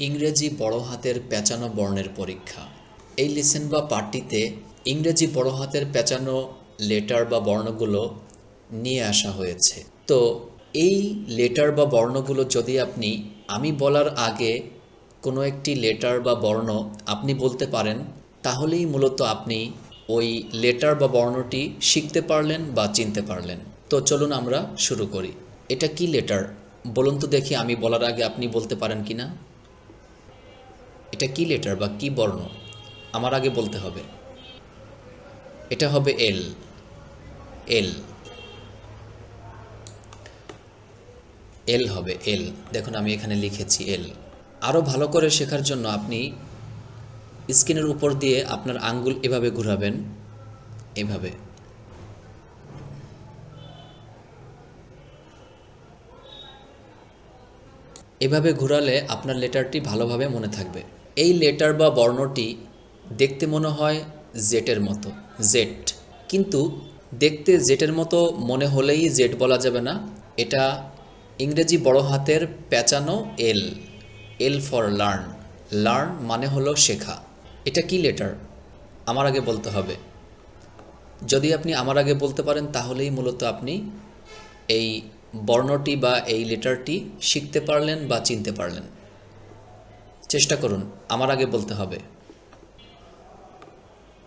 ইংরেজি বড় হাতের পেঁচানো বর্ণের পরীক্ষা। এই লিসেন বা পাঠটিতে ইংরেজি বড় হাতের পেঁচানো লেটার বা বর্ণগুলো নিয়ে আসা হয়েছে। তো এই লেটার বা বর্ণগুলো যদি আপনি, আমি বলার আগে কোনো একটি লেটার বা বর্ণ আপনি বলতে পারেন, তাহলেই মূলত আপনি ওই লেটার বা বর্ণটি শিখতে পারলেন বা চিনতে পারলেন। তো চলুন আমরা শুরু করি। এটা কি লেটার বলুন তো দেখি আমি বলার আগে আপনি বলতে পারেন কি না এটা কি লেটার বা কি বর্ণ? আমার আগে বলতে হবে। এটা হবে এল এল এল হবে এল দেখুন, আমি এখানে লিখেছি এল আরও ভালো করে শেখার জন্য আপনি স্ক্রিনের উপর দিয়ে আপনার আঙ্গুল এভাবে ঘোরাবেন। এভাবে। এভাবে ঘোরালে আপনার লেটারটি ভালোভাবে মনে থাকবে। এই লেটার বা বর্ণটি দেখতে মনে হয় জেটের মতো, জেট। কিন্তু দেখতে জেটের মতো মনে হলেই জেট বলা যাবে না। এটা ইংরেজি বড় হাতের পেঁচানো L L for learn. Learn মানে হলো শেখা। এটা কি লেটার? আমার আগে বলতে হবে। যদি আপনি আমার আগে বলতে পারেন, তাহলেই মূলত আপনি এই বর্ণটি বা এই লেটারটি শিখতে পারলেন বা চিনতে পারলেন। চেষ্টা করুন, আমার আগে বলতে হবে।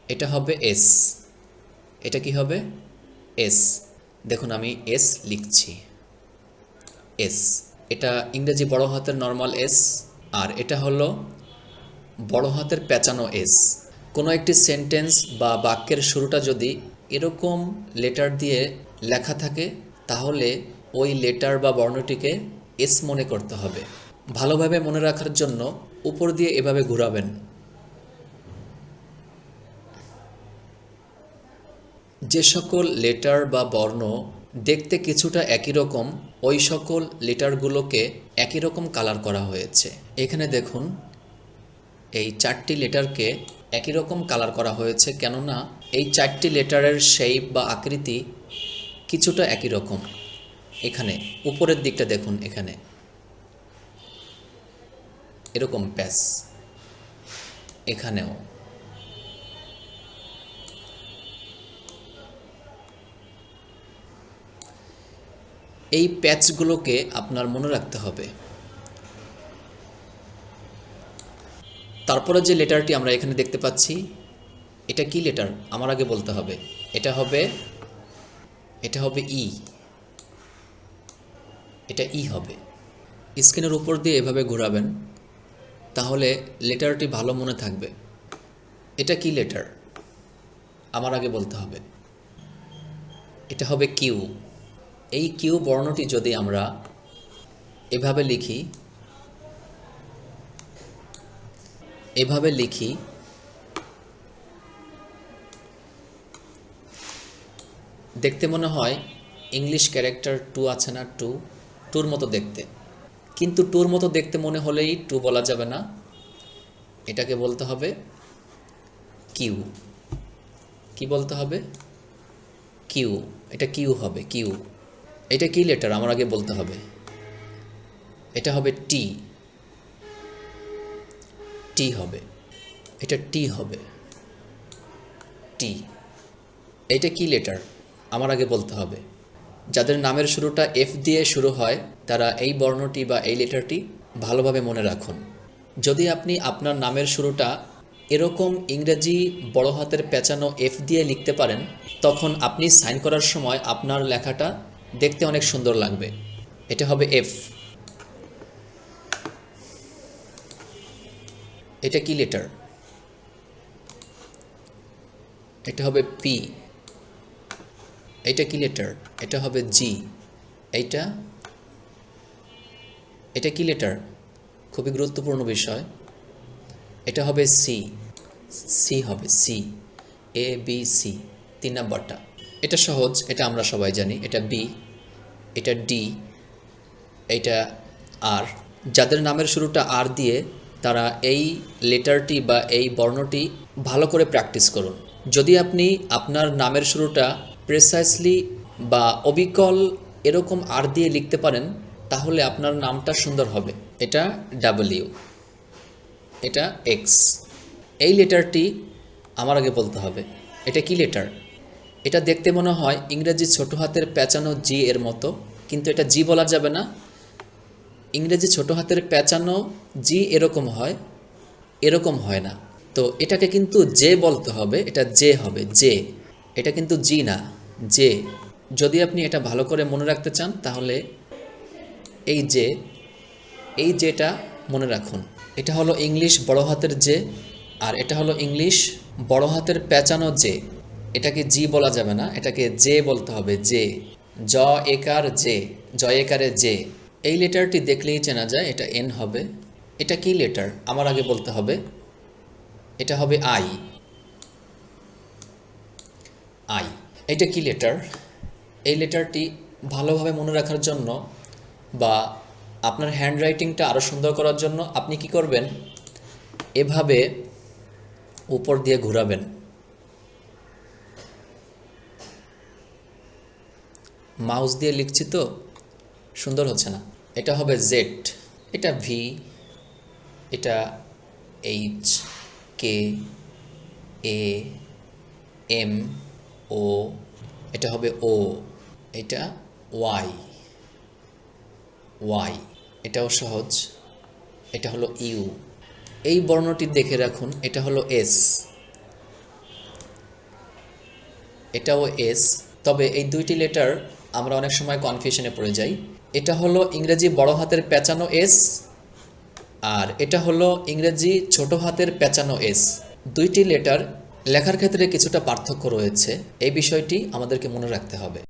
এটা হবে এস। এটা কি হবে? এস। দেখুন, আমি এস লিখছি। এস। এটা ইংরেজি বড় হাতের নর্মাল এস, আর এটা হলো বড় হাতের পেঁচানো এস। কোনো একটি সেন্টেন্স বা বাক্যের শুরুটা যদি এরকম লেটার দিয়ে লেখা থাকে, তাহলে ওই লেটার বা বর্ণটিকে এস মনে করতে হবে। ভালোভাবে মনে রাখার জন্য উপর দিয়ে এভাবে ঘোরাবেন। যে সকল লেটার বা বর্ণ দেখতে কিছুটা একই রকম, ওই সকল লেটারগুলোকে একই রকম কালার করা হয়েছে। এখানে দেখুন, এই চারটি লেটারকে একই রকম কালার করা হয়েছে, কেননা এই চারটি লেটারের শেপ বা আকৃতি কিছুটা একই রকম। এখানে, উপরের দিকটা দেখুন এখানে। এরকম প্যাস এখানেও। এই প্যাচগুলোকে আপনার মনে রাখতে হবে। তারপরে যে লেটারটি আমরা এখানে দেখতে পাচ্ছি, এটা কি লেটার? আমার আগে বলতে হবে। এটা হবে এটা হবে ই এটা ই হবে। স্ক্রিনের উপর দিয়ে এভাবে ঘোরাবেন, তাহলে লেটারটি ভালো মনে থাকবে। এটা কি লেটার? আমার আগে বলতে হবে। এটা হবে কিউ। এই কিউ বর্ণটি যদি আমরা এভাবে লিখি এভাবে লিখি, দেখতে মনে হয় ইংলিশ ক্যারেক্টার টু আছে না টু? টুর মতো দেখতে। কিন্তু টুর মতো দেখতে মনে হলেই টু বলা যাবে না। এটাকে বলতে হবে কিউ। কি বলতে হবে? কিউ। এটা কিউ হবে, কিউ। এটা কি লেটার? আমার আগে বলতে হবে। এটা হবে টি। টি হবে। এটা টি হবে। টি। এটা কি লেটার? আমার আগে বলতে হবে। যাদের নামের শুরুটা এফ দিয়ে শুরু হয়, তারা এই বর্ণটি বা এই লেটারটি ভালোভাবে মনে রাখুন। যদি আপনি আপনার নামের শুরুটা এরকম ইংরেজি বড় হাতের পেঁচানো এফ দিয়ে লিখতে পারেন, তখন আপনি সাইন করার সময় আপনার লেখাটা দেখতে অনেক সুন্দর লাগবে। এটা হবে এফ এটা কি লেটার? এটা হবে পি এটা কি লেটার এটা হবে জি এইটা? এটা কি লেটার খুবই গুরুত্বপূর্ণ বিষয়। এটা হবে সি সি হবে সি এ বি সি তিন নাম্বারটা। এটা সহজ, এটা আমরা সবাই জানি। এটা বি এটা ডি এটা আর যাদের নামের শুরুটা আর দিয়ে তারা এই লেটারটি বা এই বর্ণটি ভালো করে প্র্যাকটিস করুন। যদি আপনি আপনার নামের শুরুটা প্রেসাইসলি বা অবিকল এরকম আর দিয়ে লিখতে পারেন, তাহলে আপনার নামটা সুন্দর হবে। এটা ডাব্লিউ এটা এক্স এই লেটারটি আমার আগে বলতে হবে। এটা কি লেটার? এটা দেখতে মনে হয় ইংরেজি ছোট হাতের পেঁচানো জি এর মতো, কিন্তু এটা জি বলা যাবে না। ইংরেজি ছোট হাতের পেঁচানো জি এরকম হয় এরকম হয় না। তো এটাকে কিন্তু জে বলতে হবে, এটা জে হবে জে এটা কিন্তু জি না। জে যদি আপনি এটা ভালো করে মনে রাখতে চান, তাহলে এই যে, এই যেটা মনে রাখুন, এটা হলো ইংলিশ বড় হাতের যে, আর এটা হলো ইংলিশ বড় হাতের পেঁচানো যে, এটাকে জি বলা যাবে না, এটাকে জে বলতে হবে, জে, জ একার জে, জ একারে জে। এই লেটারটি দেখলেই চেনা যায়, এটা এন হবে। এটা কি লেটার? আমার আগে বলতে হবে। এটা হবে আই। আই। এটা কি লেটার এই লেটারটি ভালোভাবে মনে রাখার জন্য বা আপনার হ্যান্ড রাইটিংটা আরও সুন্দর করার জন্য আপনি কি করবেন? এভাবে উপর দিয়ে ঘোরাবেন। মাউস দিয়ে লিখছি তো, সুন্দর হচ্ছে না। এটা হবে জেড এটা ভি এটা H K A M O, এটা হবে ও, এটা ওয়াই ওয়াই, এটাও সহজ, এটা হলো ইউ। এই বর্ণটি দেখে রাখুন, এটা হলো এস, এটাও এস, তবে এই দুইটি লেটার আমরা অনেক সময় কনফিউশনে পড়ে যাই। এটা হলো ইংরেজি বড় হাতের পেঁচানো এস, আর এটা হলো ইংরেজি ছোট হাতের পেঁচানো এস। দুইটি লেটার লেখার ক্ষেত্রে কিছুটা পার্থক্য রয়েছে। এই বিষয়টি আমাদেরকে মনে রাখতে হবে।